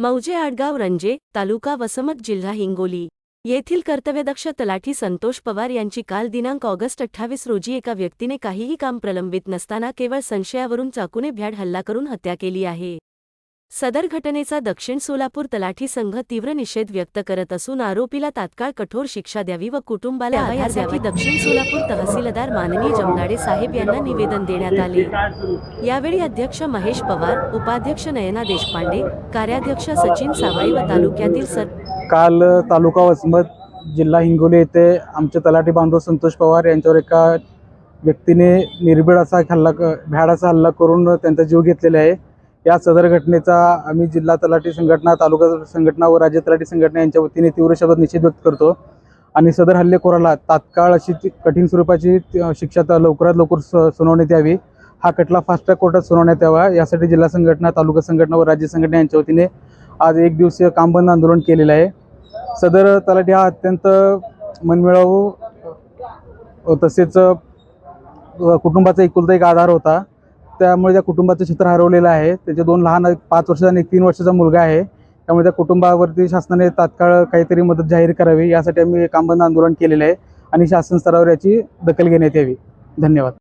मौजे आडगाव रंजे तालुका वसमत जिल्हा हिंगोली. येथील कर्तव्यदक्ष तलाठी संतोष पवार यांची काल दिनांक ऑगस्ट अठ्ठावीस रोजी एका व्यक्तीने काहीही काम प्रलंबित नसताना केवळ संशयावरून चाकूने भ्याड हल्ला करून हत्या केली आहे. सदर घटनेचा दक्षिण सोलापूर तलाठी संघ तीव्र निषेध व्यक्त करत असून आरोपीला तात्काळ कठोर शिक्षा द्यावी व कुटुंबाला आधार यासाठी दक्षिण सोलापूर तहसीलदार माननीय जमदाडे साहेब यांना निवेदन देण्यात आले. यावेळी अध्यक्ष महेश पवार उपाध्यक्ष नयना देशपांडे कार्याध्यक्ष सचिन सावळी व तालुक्यातील सर काल तालुका वसमत जिल्हा हिंगोली येथे आमचे तलाठी बांधव संतोष पवार यांच्यावर एका व्यक्तीने निर्भीड असा हल्ला क- भ्याड असा हल्ला करून त्यांचा जीव घेतलेला आहे. या सदर घटनेचा आम्ही जिल्हा तलाठी संघटना तालुका संघटना व राज्य तलाठी संघटना यांच्या वतीने तीव्र शब्दात निषेध व्यक्त करतो. आणि सदर हल्लेखोराला तात्काळ अशी ती कठीण स्वरूपाची शिक्षा लवकरात लवकर स- सुनावण्यात यावी. हा खटला फास्ट ट्रॅक कोर्टात सुनावण्यात यावा. यासाठी जिल्हा संघटना तालुका संघटना व राज्य संघटना यांच्या वतीने आज एक दिवसीय कामबंद आंदोलन केलेलं आहे. सदर तलाठी हा अत्यंत मनमिळावू तसेच कुटुंबाचा एकुलता एक आधार होता. त्यामुळे त्या कुटुंबाचं चित्र हरवलेलं आहे. त्याचे दोन लहान एक पाच वर्षाचा आणि एक तीन वर्षाचा मुलगा आहे. त्यामुळे त्या कुटुंबावरती शासनाने तात्काळ काहीतरी मदत जाहीर करावी. यासाठी आम्ही कामबंद आंदोलन केलेलं आहे आणि शासन स्तरावर याची दखल घेण्यात यावी. धन्यवाद.